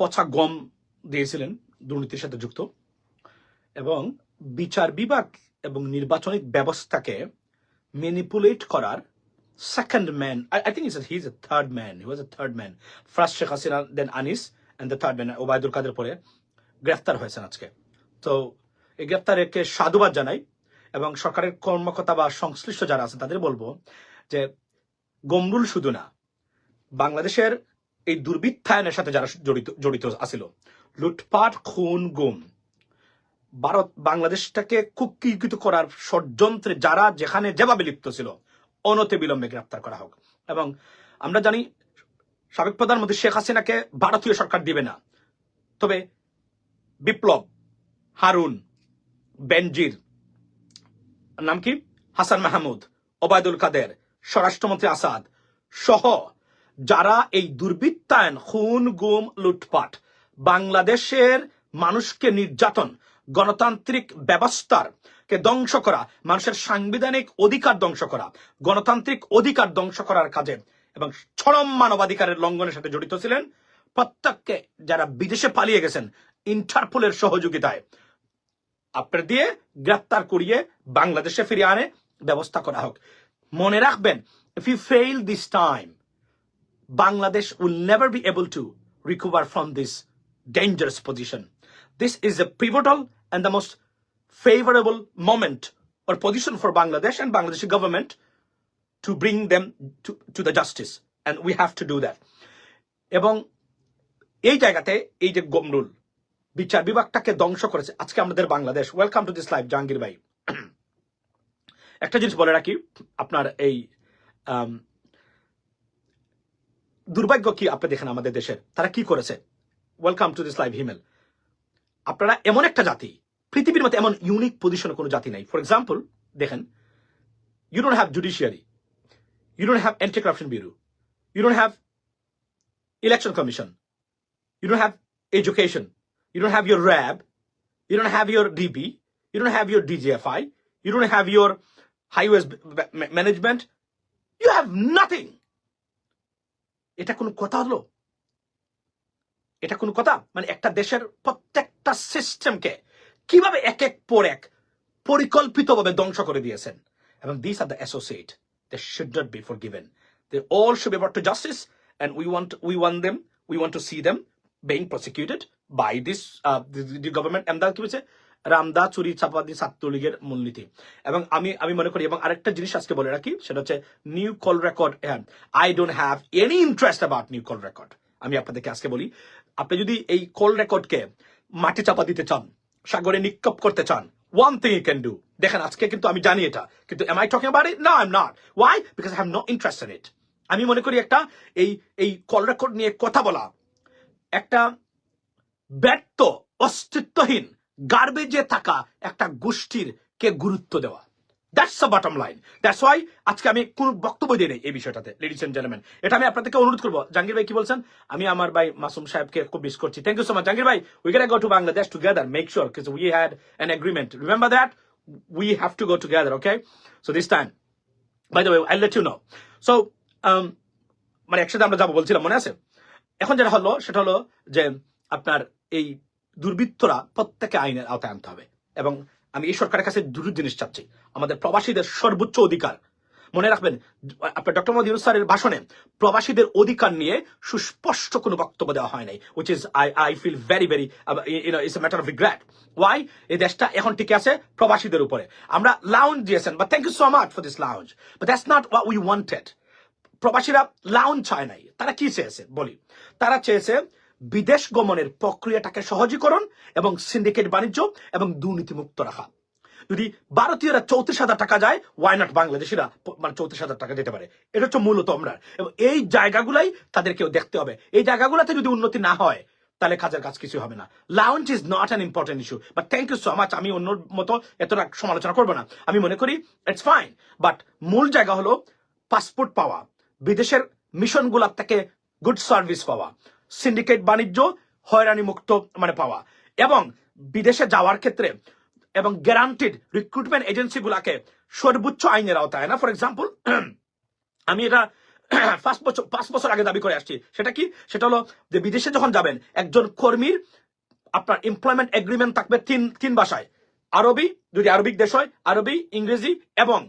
পচা গম দিয়েছিলেন দুর্নীতির সাথে যুক্ত। এবং বিচার বিভাগ এবং নির্বাচনিক ব্যবস্থাকে ম্যানিপুলেট করার second man I think he is a third man he was a third man first Sheikh Hasina then Anis and the third man Obaidul Quader পরে গ্রেফতার হয়েছেন আজকে। তো এই গ্রেফতারকে সাধুবাদ জানাই এবং সরকারের কর্মকর্তা বা সংশ্লিষ্ট যারা আছেন তাদের বলব যে গমরুল শুধু না, বাংলাদেশের এই দুর্বৃত্তায়নের সাথে যারা জড়িত জড়িত আছিল। লুটপাট, খুন, গুম। ভারত বাংলাদেশটাকে কুক্ষিকৃত করার ষড়যন্ত্রে যারা যেখানে যেভাবে লিপ্ত ছিল, অনতি বিলম্বে গ্রেপ্তার করা হোক। এবং আমরা জানি, সাবেক প্রধানমন্ত্রী শেখ হাসিনাকে ভারতীয় সরকার দিবে না। তবে বিপ্লব, হারুন, বেনজির, নাম কি? হাসান মাহমুদ, ওবায়দুল কাদের, স্বরাষ্ট্রমন্ত্রী আসাদ সহ যারা এই দুর্বৃত্তায়ন, খুন, গুম, লুটপাট, বাংলাদেশের মানুষকে নির্যাতন, গণতান্ত্রিক ব্যবস্থার কে ধ্বংস করা, মানুষের সাংবিধানিক অধিকার ধ্বংস করা, গণতান্ত্রিক অধিকার ধ্বংস করার কাজে এবং চরম মানবাধিকারের লঙ্ঘনের সাথে জড়িত ছিলেন, প্রত্যেককে যারা বিদেশে পালিয়ে গেছেন, ইন্টারপোলের সহযোগিতায়। আপনার দিয়ে গ্রেপ্তার করিয়ে বাংলাদেশে ফিরিয়ে আনে, ব্যবস্থা করা হোক। মনে রাখবেন if you fail this time Bangladesh will never be able to recover from this dangerous position. This is a pivotal and the most favorable moment or position for Bangladesh and Bangladeshi government to bring them to, to the justice. And we have to do that. এবং এই জায়গাতে এই যে গমরুল বিচার বিভাগটাকে ধ্বংস করেছে আজকে আমাদের Bangladesh welcome to this life Jahangir ভাই একটা জিনিস বলে রাখি আপনার এই দুর্ভাগ্য কি আপনি দেখেন আমাদের দেশের? তারা কি করেছে? Welcome to this live Himel আপনারা এমন একটা জাতি, পৃথিবীর মধ্যে এমন ইউনিক পজিশনে কোনো জাতি নাই। ফর এক্সাম্পল দেখেন you don't have judiciary you don't have anti corruption bureau you don't have election commission you don't have education you don't have your RAB you don't have your DB you don't have your DGFI you don't have your highways management you have nothing এটা কোনো কথা হলো? এটা কোনো কথা? মানে একটা দেশের প্রত্যেকটা সিস্টেমকে কীভাবে এক এক পর এক পরিকল্পিতভাবে ধ্বংস করে দিয়েছেন? এবং this are the associate they should not be forgiven they all should be to justice and we want we want them we want to see them being prosecuted by this uh, the, the and কি বলছে? রামদা, চুরি চাপাদি ছাত্রলীগের মূলনীতি। এবং আমি আমি মনে করি, এবং আরেকটা জিনিস আজকে বলে রাখি, সেটা হচ্ছে new call record I don't have any interest about new call record আমি আপনাদেরকে আজকে বলি, আপনি যদি এই কল রেকর্ডকে মাটি চাপা দিতে চান, সাগরে নিক্ষেপ করতে চান one thing you can do দেখেন, আজকে কিন্তু আমি জানি এটা, কিন্তু am I talking about it না I am not why because I have no interest in it আমি মনে করি একটা, এই এই কল রেকর্ড নিয়ে কথা বলা, একটা ব্যর্থ, অস্তিত্বহীন গার্বেজে থাকা একটা গোষ্ঠীর কে গুরুত্ব দেওয়া। That's the bottom line that's why আজকে আমি কোন বক্তব্য দিই নাই এই বিষয়টাতে লেডিস এন্ড জেন্টলম্যান এটা আমি আপনাদেরকে অনুরোধ করব। জাহাঙ্গীর ভাই কি বলছেন? আমি আমার ভাই মাসুম সাহেবকে খুব মিস করছি। Thank you so much Jahangir ভাই we can go to Bangladesh together make sure because we had an agreement remember that we have to go together okay so this time by the way I let you know so মানে একসাথে আমরা যাব বলছিলাম, মনে আছে? এখন যেটা হলো, সেটা হলো যে আপনার এই দুর্বৃত্তরা প্রত্যেকে আইনের আওতায় আনতে হবে। এবং আমি এই সরকারের কাছে দুটো জিনিস চাচ্ছি। আমাদের প্রবাসীদের সর্বোচ্চ অধিকার। মনে রাখবেন, আপনার ডক্টর মোদী ইউনুস স্যারের ভাষণে প্রবাসীদের অধিকার নিয়ে সুস্পষ্ট কোনো বক্তব্য দেওয়া হয় নাই which is I I feel very very it's a matter of regret why এই দেশটা এখন টিকে আছে প্রবাসীদের উপরে। আমরা লাউঞ্জ দিয়েছেন বা thank you so much for this lounge but that's not what we wanted প্রবাসীরা লাউঞ্জ চায় নাই। তারা কি চেয়েছে? বলি। তারা চেয়েছে বিদেশ গমনের প্রক্রিয়াটাকে সহজীকরণ এবং সিন্ডিকেট বাণিজ্য এবং দুর্নীতিমুক্ত রাখা। যদি ভারতীয়রা চৌত্রিশ হাজার টাকা যায় ওয়াই নট বাংলাদেশিরা মানে চৌত্রিশ হাজার টাকা দিতে পারে? এটা হচ্ছে মূলত আমরা। এবং এই জায়গাগুলাই তাদেরকেও দেখতে হবে। এই জায়গাগুলোতে যদি উন্নতি না হয়, তাহলে কাজের কাজ কিছু হবে না। Lounge is not an important issue but thank you so much আমি অন্য মতো এতটা সমালোচনা করব না। আমি মনে করি ইটস ফাইন বাট মূল জায়গা হলো পাসপোর্ট পাওয়া, বিদেশের মিশনগুলার থেকে গুড সার্ভিস পাওয়া। সিন্ডিকেট বাণিজ্য হয়রানি মুক্ত মানে পাওয়া। এবং বিদেশে যাওয়ার ক্ষেত্রে এবং গ্যারান্টিড রিক্রুটমেন্ট এজেন্সিগুলাকে সর্বোচ্চ আইনের আওতায় না ফর এক্সাম্পল আমি এটা পাঁচ বছর পাঁচ বছর আগে দাবি করে আসছি। সেটা কি? সেটা হলো যে বিদেশে যখন যাবেন, একজন কর্মীর আপনার এমপ্লয়মেন্ট এগ্রিমেন্ট থাকবে তিন তিন ভাষায় আরবি, যদি আরবিক দেশ হয়, আরবি, ইংরেজি এবং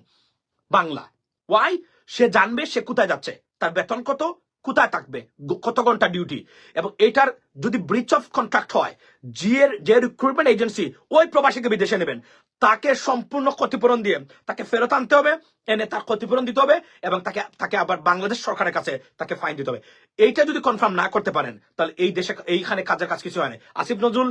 বাংলা। ওয়াই সে জানবে সে কোথায় যাচ্ছে। তার বেতন কত? কোথায় থাকবে? কত ঘণ্টা ডিউটি এবং এটার যদি ব্রিচ অফ কন্ট্রাক্ট হয় জি এর যে রিক্রুটমেন্ট এজেন্সি ওই প্রবাসীকে বিদেশে নেবেন। তাকে সম্পূর্ণ ক্ষতিপূরণ দিয়ে, তাকে ফেরত আনতে হবে, এনে তার ক্ষতিপূরণ দিতে হবে, এবং তাকে তাকে আবার বাংলাদেশ সরকারের কাছে তাকে ফাইন দিতে হবে। এইটা যদি কনফার্ম না করতে পারেন, তাহলে এই দেশে, এইখানে কাজের কাজ কিছু হয় না। Asif Nazrul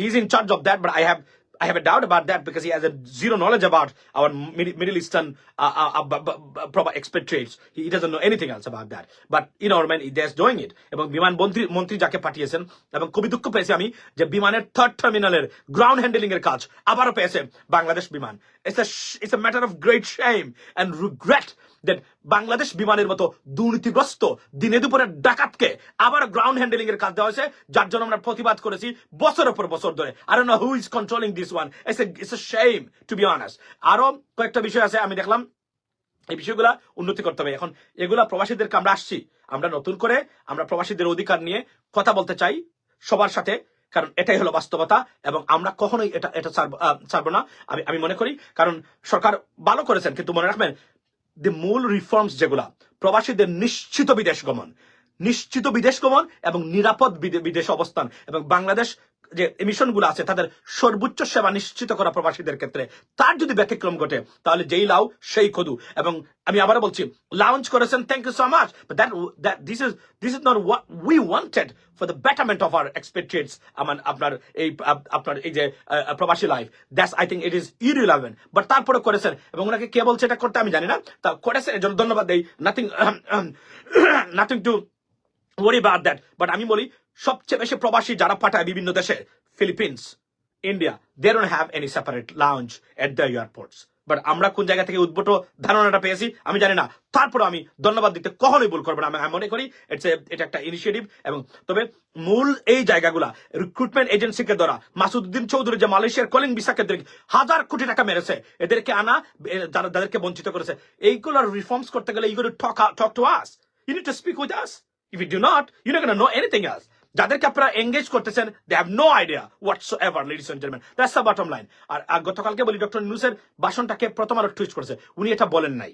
he is in charge of that but I have I have a doubt about that because he has a zero knowledge about our Mid- Middle Eastern uh, uh, uh, b- b- b- proper expatriates. He, he doesn't know anything else about that. But you know, man, they're doing it. এবং বিমান মন্ত্রী মন্ত্রী যাকে পাঠিয়েছেন এবং খুবই দুঃখ পেয়েছি আমি যে বিমানের থার্ড টার্মিনালের গ্রাউন্ড হ্যান্ডেলিং এর কাজ আবারও পেয়েছে Bangladesh Biman it's it's a matter of great shame and regret that Bangladesh বিমানের মতো দুর্নীতিগ্রস্ত দিনে দুপুরে ডাকাতকে আবার গ্রাউন্ড হ্যান্ডেলিং এর কাজ দেওয়া হয়েছে, যার জন্য আমরা প্রতিবাদ করেছি বছরের পর বছর ধরে। আর no who is controlling this one it's to be honours আরও কয়েকটা বিষয় আছে, আমি দেখলাম। এই বিষয়গুলা উন্নতি করতে হবে। এখন এগুলা প্রবাসীদেরকে আমরা আসছি। আমরা নতুন করে আমরা প্রবাসীদের অধিকার নিয়ে কথা বলতে চাই সবার সাথে, কারণ এটাই হলো বাস্তবতা এবং আমরা কখনোই এটা এটা ছাড়বো না। আমি আমি মনে করি, কারণ সরকার ভালো করেছেন, কিন্তু মনে রাখবেন যে মূল রিফর্মস যেগুলা, প্রবাসীদের নিশ্চিত বিদেশ গমন, নিশ্চিত বিদেশ গমন এবং নিরাপদ বিদে- বিদেশ অবস্থান এবং বাংলাদেশ যে মিশনগুলো আছে, তাদের সর্বোচ্চ সেবা নিশ্চিত করা প্রবাসীদের ক্ষেত্রে, তার যদি ব্যতিক্রম ঘটে, তাহলে যেই লাউ, সেই খদু। এবং আমি আবার বলছি লাউঞ্চ করেছেন thank you so much this is this is not we wanted for the betterment of our expatriates আমার, আপনার এই আপ- আপনার এই যে প্রবাসী life that's I think it is irrelevant but তারপরে করেছেন, এবং ওনাকে কে বলছে এটা করতে আমি জানি না, তা করেছেন এর জন্য ধন্যবাদ দেই nothing nothing to worry about that but আমি বলি সবচেয়ে বেশি প্রবাসী যারা পাঠায় বিভিন্ন দেশে Philippines India they don't have any separate lounge at the airports but আমরা কোন জায়গা থেকে উদ্ভূত ধারণাটা পেয়েছি, আমি জানি না। তারপরে আমি ধন্যবাদ দিতে কখনোই ভুল করব না। আমি মনে করি এটা একটা ইনিশিয়েটিভ এবং তবে মূল এই জায়গাগুলা রিক্রুটমেন্ট এজেন্সিকে দ্বারা মাসুদ্দিন চৌধুরী যে মালয়েশিয়ার কলিং দিয়ে হাজার কোটি টাকা মেরেছে, এদেরকে আনা যারা যাদেরকে বঞ্চিত করেছে এইগুলোর রিফর্মস করতে গেলে ইউগুলো talk talk to us you need to speak with us if you do not you not know anything else যাদেরকে আপনারা এঙ্গেজ করতেছেন they have no idea whatsoever ladies and gentleman that's the bottom line আর গতকালকে বলি doctor নিউজের ভাষণটাকে প্রথম আরও tweet করেছে। উনি এটা বলেন নাই।